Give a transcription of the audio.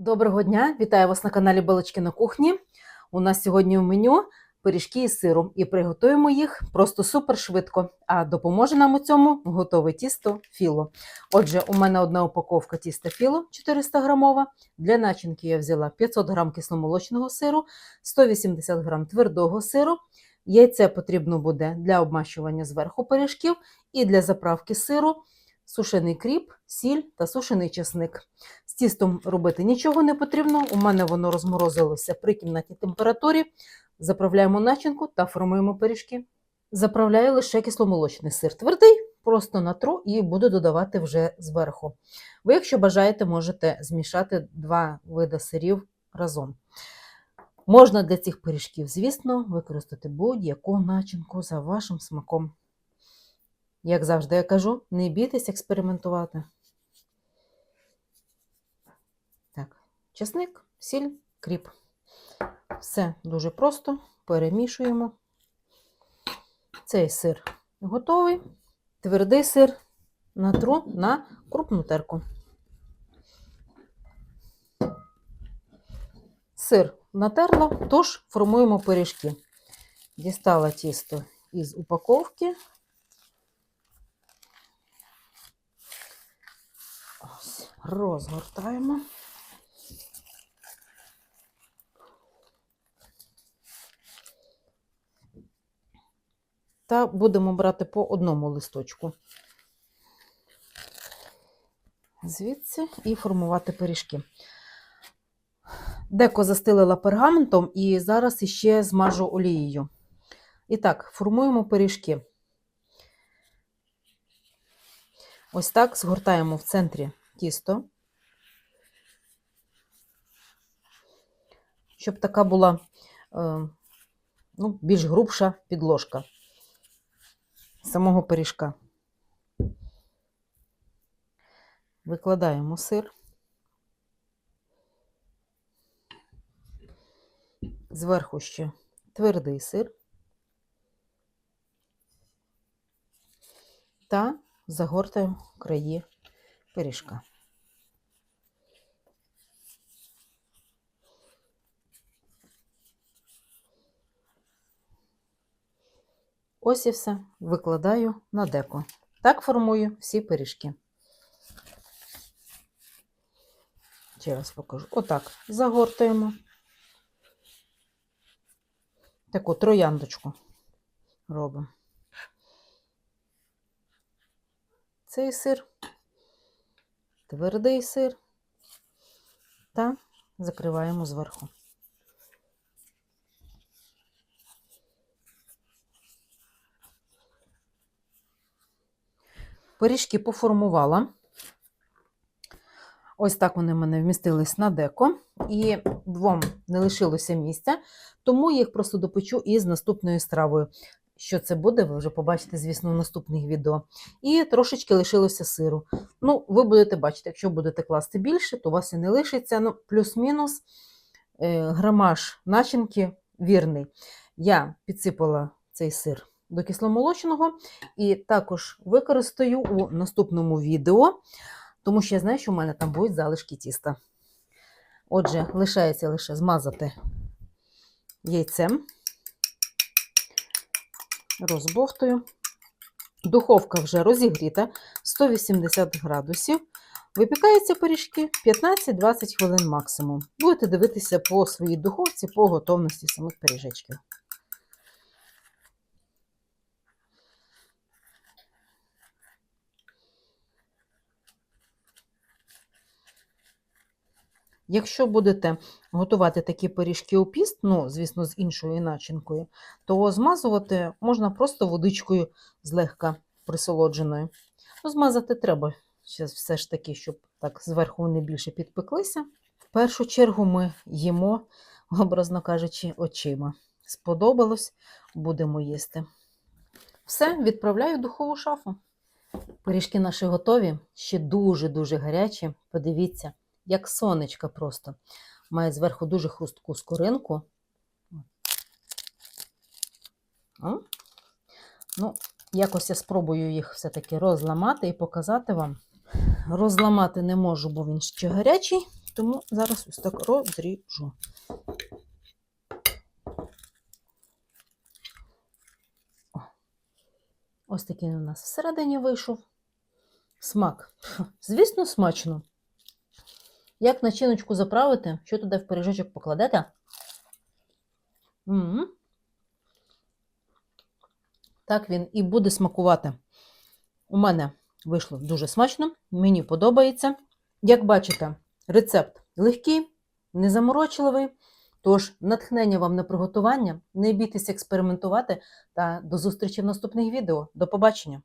Доброго дня! Вітаю вас на каналі Балочки на кухні. У нас сьогодні в меню пиріжки із сиром і приготуємо їх просто супер швидко. А допоможе нам у цьому готове тісто філо. Отже, у мене одна упаковка тіста філо 400 грамова. Для начинки я взяла 500 грам кисломолочного сиру, 180 грам твердого сиру. Яйце потрібно буде для обмащування зверху пиріжків і для заправки сиру, сушений кріп, сіль та сушений чесник. З тістом робити нічого не потрібно. У мене воно розморозилося при кімнатній температурі. Заправляємо начинку та формуємо пиріжки. Заправляю лише кисломолочний сир твердий, просто натру і буду додавати вже зверху. Ви, якщо бажаєте, можете змішати два види сирів разом. Можна для цих пиріжків, звісно, використати будь-яку начинку за вашим смаком. Як завжди я кажу, не бійтесь експериментувати. Так, чесник, сіль, кріп. Все дуже просто. Перемішуємо. Цей сир готовий. Твердий сир натру на крупну терку. Сир натерла, тож формуємо пиріжки. Дістала тісто із упаковки. Ось, розгортаємо. Та будемо брати по одному листочку. Звідси і формувати пиріжки. Деко застелила пергаментом і зараз іще змажу олією. І так, формуємо пиріжки. Ось так згортаємо в центрі тісто, щоб така була е, ну, більш грубша підложка самого пиріжка. Викладаємо сир. Зверху ще твердий сир та загортаємо краї пиріжка. Ось і все. Викладаю на деко. Так формую всі пиріжки. Ще раз покажу. Отак загортуємо. Таку трояндочку робимо. Цей сир, твердий сир та закриваємо зверху. Пиріжки поформувала. Ось так вони в мене вмістились на деко, і двом не лишилося місця, тому їх просто допечу із наступною стравою. Що це буде, ви вже побачите, звісно, в наступних відео. І трошечки лишилося сиру. Ну, ви будете бачити, якщо будете класти більше, то у вас і не лишиться. Ну, плюс-мінус е, грамаж начинки вірний. Я підсипала цей сир до кисломолочного і також використаю у наступному відео, тому що я знаю, що в мене там будуть залишки тіста. Отже, лишається лише змазати яйцем, розбовтую. Духовка вже розігріта 180 градусів. Випікаються пиріжки 15-20 хвилин максимум. Будете дивитися по своїй духовці по готовності самих пиріжечків. Якщо будете готувати такі пиріжки у піст, ну, звісно, з іншою начинкою, то змазувати можна просто водичкою злегка присолодженою. Ну, Змазати треба все ж таки, щоб так зверху вони більше підпеклися. В першу чергу ми їмо, образно кажучи, очима. Сподобалось, будемо їсти. Все, відправляю в духову шафу. Пиріжки наші готові, ще дуже-дуже гарячі. Подивіться як сонечка просто. Має зверху дуже хрустку скоринку. Ну, якось я спробую їх все-таки розламати і показати вам. Розламати не можу, бо він ще гарячий, Тому зараз ось так розріжу. Ось такий у нас всередині вийшов. Смак. Звісно, смачно. Як начиночку заправити, що туди в пиріжочок покладете? м Так він і буде смакувати. У мене вийшло дуже смачно, мені подобається. Як бачите, рецепт легкий, незаморочливий. Тож, натхнення вам на приготування, не бійтеся експериментувати та до зустрічі в наступних відео. До побачення!